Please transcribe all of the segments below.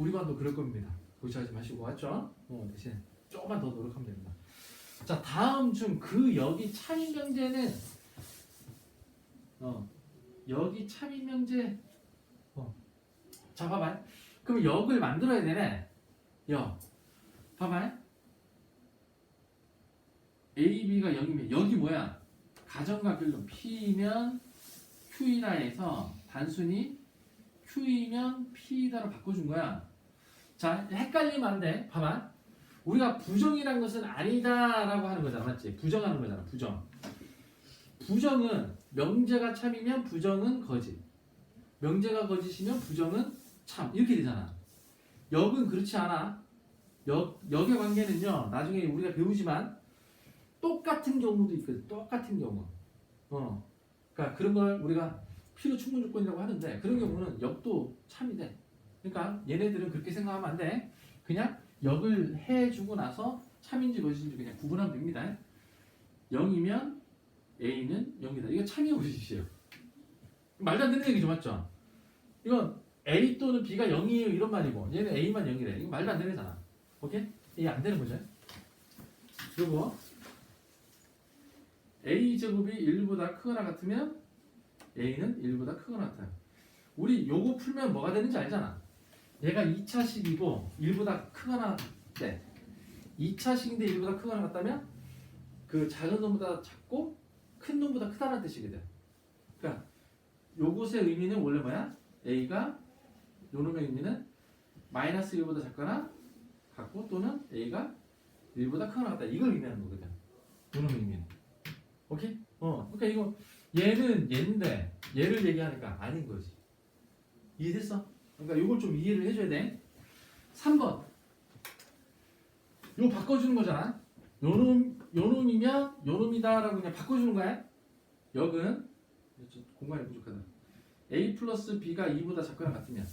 우리 반도 그럴 겁니다. 고치하지 마시고 맞죠? 어, 대신 조금만 더 노력하면 됩니다. 자 다음 중 그 여기 참인 명제는 어 여기 참인 명제 어자 봐봐. 그럼 역을 만들어야 되네. 역 봐봐. A, B가 0이면 여기 뭐야? 가정과 결론 P면 Q이다 해서 단순히 Q이면 P다로 바꿔준 거야. 자, 헷갈리면 안 돼. 봐봐. 우리가 부정이란 것은 아니다라고 하는 거잖아. 맞지? 부정하는 거잖아. 부정. 부정은 명제가 참이면 부정은 거짓. 명제가 거짓이면 부정은 참. 이렇게 되잖아. 역은 그렇지 않아. 역, 역의 관계는요. 나중에 우리가 배우지만 똑같은 경우도 있거든. 똑같은 경우. 어. 그러니까 그런 걸 우리가 필요 충분 조건이라고 하는데 그런 경우는 역도 참이 돼. 그러니까 얘네들은 그렇게 생각하면 안 돼. 그냥 역을 해주고 나서 참인지 거짓인지 그냥 구분하면 됩니다. 0이면 A는 0이다. 이거 참이야 거짓이에요. 말도 안 되는 얘기죠, 맞죠? 이건 A 또는 B가 0이에요 이런 말이고 얘는 A만 0이래. 이거 말도 안 되잖아. 오케이? 이게 안 되는 거죠. 그리고 A 제곱이 1보다 크거나 같으면 A는 1보다 크거나 같아요. 우리 요거 풀면 뭐가 되는지 알잖아. 얘가 2차식이고 1보다 크거나 네. 2차식인데 1보다 크거나 같다면 그 작은 놈보다 작고 큰 놈보다 크다는 뜻이거든. 그러니까 요것의 의미는 원래 뭐야? A가 요 놈의 의미는 마이너스 1보다 작거나 같고 또는 A가 1보다 크거나 같다. 이걸 의미하는 거거든. 요 놈의 의미는. 오케이? 어. 그러니까 이거 얘는 얘인데 얘를 얘기하니까 아닌 거지. 이해됐어? 그러니까 이걸 좀 이해를 해줘야 돼. 3번. 이거 바꿔주는 거잖아. 요놈, 요놈이면 요놈이다라고 그냥 바꿔주는 거야. 역은 좀 공간이 부족하다. A 플러스 B가 2보다 작거나 같으면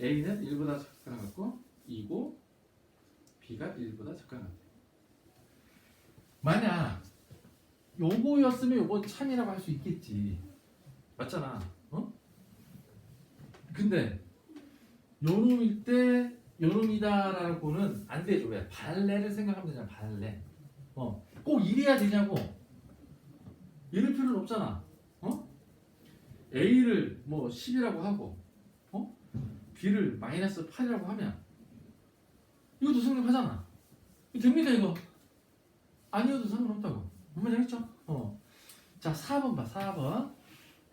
A는 1보다 작거나 같고 2고 B가 1보다 작거나 같아. 만약 요거였으면 요건 참이라고 할 수 있겠지. 맞잖아. 어? 근데 요놈일 때 요놈이다라고는 안 되죠. 왜? 발레를 생각하면 되잖아. 발레. 어. 꼭 이래야 되냐고. 이럴 필요는 없잖아. 어? A를 뭐 10이라고 하고 어? B를 마이너스 8이라고 하면 이것도 성립하잖아. 됩니다 이거. 아니어도 상관없다고. 뭔 말인지 알겠죠? 어. 자, 4번 봐. 4번.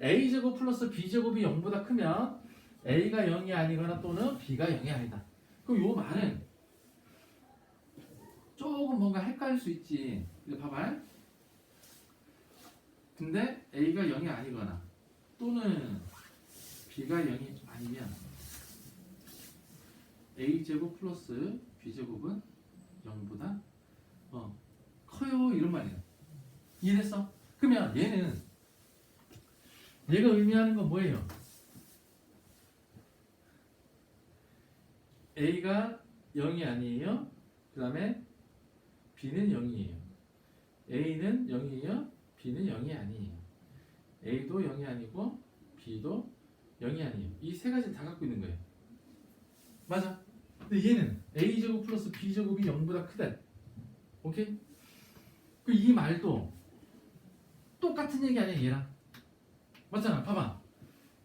a제곱 플러스 b제곱이 0보다 크면 a가 0이 아니거나 또는 b가 0이 아니다. 그럼 요 말은 조금 뭔가 헷갈릴 수 있지. 이거 봐봐. 근데 a가 0이 아니거나 또는 b가 0이 아니면 a제곱 플러스 b제곱은 0보다 어, 커요 이런 말이야. 이해됐어? 그러면 얘는 얘가 의미하는 건 뭐예요? A가 0이 아니에요. 그 다음에 B는 0이에요. A는 0이에요. B는 0이 아니에요. A도 0이 아니고 B도 0이 아니에요. 이 세 가지를 다 갖고 있는 거예요. 맞아. 근데 얘는 A제곱 플러스 B제곱이 0보다 크다. 오케이? 그 이 말도 똑같은 얘기 아니야 얘랑 맞잖아 봐봐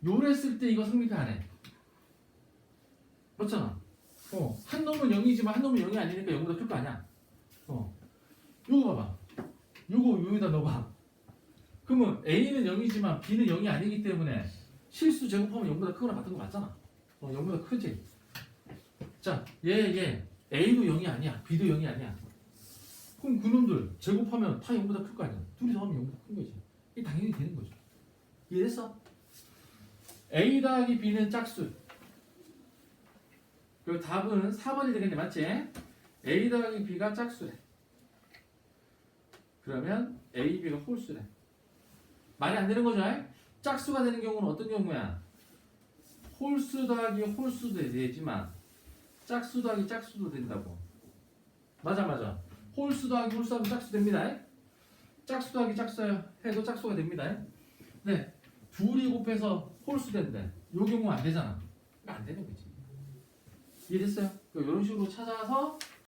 요랬을 때 이거 성립이 안 해 맞잖아 어 한 놈은 0이지만 한 놈은 0이 아니니까 0보다 클 거 아니야 어 요거 봐봐 요거 여기다 넣어봐 그러면 A는 0이지만 B는 0이 아니기 때문에 실수 제곱하면 0보다 크거나 같은 거 맞잖아 어 0보다 크지 자 얘얘 얘, A도 0이 아니야 B도 0이 아니야 그럼 그놈들 제곱하면 다 0보다 클 거 아니야. 둘이서 하면 0보다 큰 거지. 이게 당연히 되는 거죠. 이해됐어? A 더하기 B는 짝수. 그리고 답은 4번이 되겠네. 맞지? A 더하기 B가 짝수래. 그러면 A, B가 홀수래. 말이 안 되는 거죠? 짝수가 되는 경우는 어떤 경우야? 홀수 더하기 홀수도 되지만 짝수 더하기 짝수도 된다고. 맞아 맞아. 홀수 더하기 홀수 하면 짝수 됩니다. 짝수 더하기 짝수 해도 짝수가 됩니다. 네. 둘이 곱해서 홀수 된대. 요 경우 안 되잖아. 이거 안 되는 거지. 이해됐어요? 이런 식으로 찾아서